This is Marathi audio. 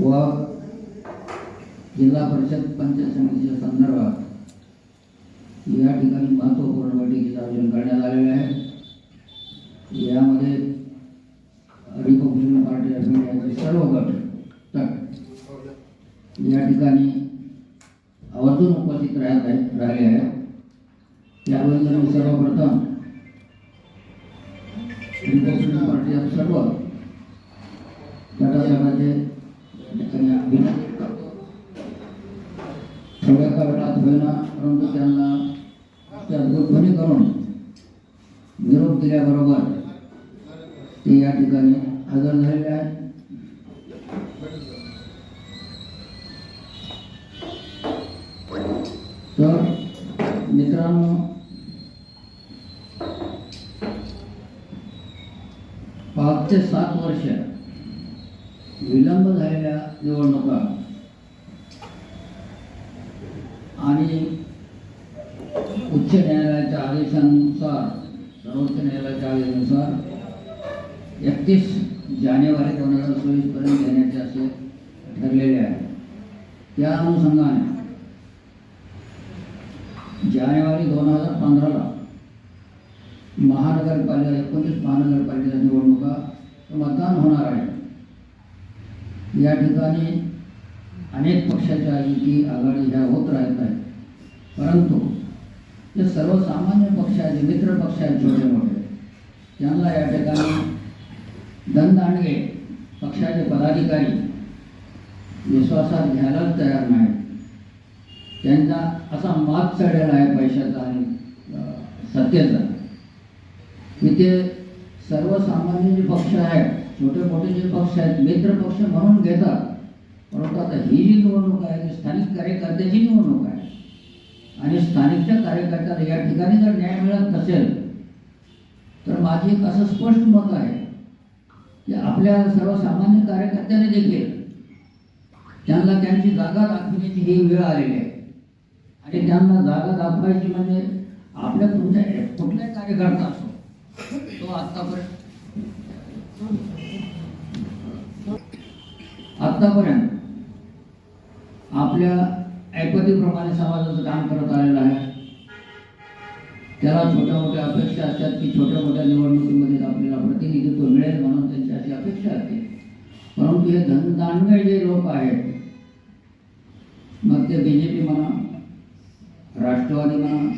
व जिल्हा परिषद पंचायत समितीच्या संदर्भात या ठिकाणी महत्त्वपूर्ण आयोजन यामध्ये रिपब्लिकन पार्टी ऑफ़ सर्व गट तट उपस्थित राहत सर्वप्रथम रिपब्लिकन पार्टीच्या सर्व गटागटाचे ठिकाणी अभिनंदन करतो थोड्या का वेळात होईना परंतु त्यांना त्या दूरध्वनी करून निरोप दिल्याबरोबर या ठिकाणी हजर झालेले आहेत. तर मित्रांनो पाच ते सात वर्ष विलंब झालेल्या निवडणुका. आणि उच्च न्यायालयाच्या आदेशानुसार सर्वोच्च न्यायालयाच्या आदेशानुसार एकतीस जानेवारी दोन हजार चोवीसपर्यंत घेण्याचे असे ठरलेले आहे. त्या अनुषंगाने जानेवारी दोन हजार पंधराला महानगरपालिका एकोणीस महानगरपालिकेच्या निवडणुका मतदान होणार आहे. या ठिकाणी अनेक पक्षाच्या युती आघाडी ह्या होत राहत आहेत. परंतु जे सर्वसामान्य पक्ष आहेत जे मित्र पक्ष आहेत छोटे मोठे. त्यांना या ठिकाणी दणदांडगे पक्षाचे पदाधिकारी विश्वासात घ्यायलाच तयार नाहीत. त्यांचा असा मात चढलेला आहे पैशाचा आणि सत्तेचा. की ते सर्वसामान्य जे पक्ष आहेत छोटे मोठे जे पक्ष आहेत मित्र पक्ष म्हणून घेतात. परंतु आता ही जी निवडणूक आहे ती स्थानिक कार्यकर्त्याची निवडणूक आहे. आणि स्थानिकच्या कार्यकर्त्याला या ठिकाणी जर न्याय मिळत नसेल तर माझी एक असं स्पष्ट मत आहे की आपल्या सर्वसामान्य कार्यकर्त्याने देखील त्यांना त्यांची जागा दाखवण्याची ही वेळ आलेली आहे. आणि त्यांना जागा दाखवायची म्हणजे आपल्या तुमच्या कुठलाही कार्यकर्ता असो तो आतापर्यंत आतापर्यंत आपल्या ऐपतीप्रमाणे समाजाचं काम करत आलेलं आहे. त्याला छोट्या मोठ्या अपेक्षा असतात की छोट्या मोठ्या निवडणुकीमध्ये आपल्याला प्रतिनिधित्व मिळेल म्हणून त्यांची अशी अपेक्षा असते. परंतु हे धनदांडगे जे लोक आहेत मग ते बी जे पी म्हणा राष्ट्रवादी म्हणा